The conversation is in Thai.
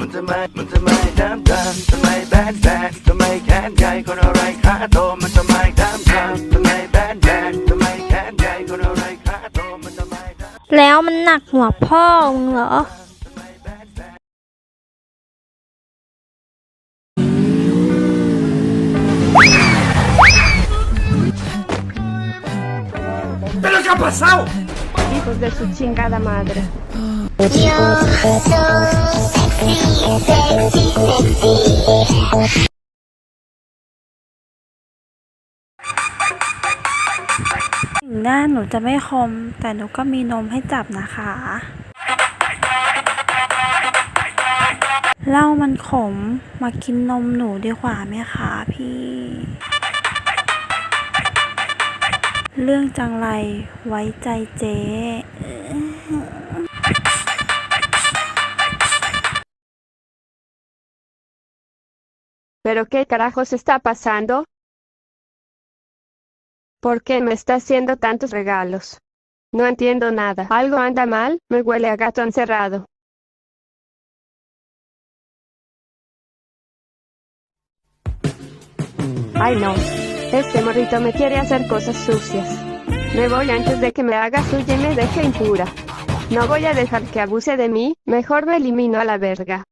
มันทำไมมันทำไมน้ำดำทำไมแบนแบนทำไมแขนใหญ่คนอะไรขาโตมันทำไมน้ำดำทำไมแบนแบนทำไมแขนใหญ่คนอะไรขาโตมันทำไมน้ำแล้วมันหนักหัวพ่อมึงเหรอทำไมแบนแบพี่ผมจะสุดชิงกาดามาดร y o ถึงหน้าหนูจะไม่คม แต่หนูก็มีนมให้จับนะคะ เล่ามันขมมากินนมหนูดีกว่าไหมคะพี่ เรื่องจังไรไว้ใจเจ๊ ¿Pero qué carajos está pasando? ¿Por qué me está haciendo tantos regalos? No entiendo nada. Algo anda mal, me huele a gato encerrado. Ay no, este morrito me quiere hacer cosas sucias. Me voy antes de que me haga suya y me deje impura. No voy a dejar que abuse de mí, mejor me elimino a la verga.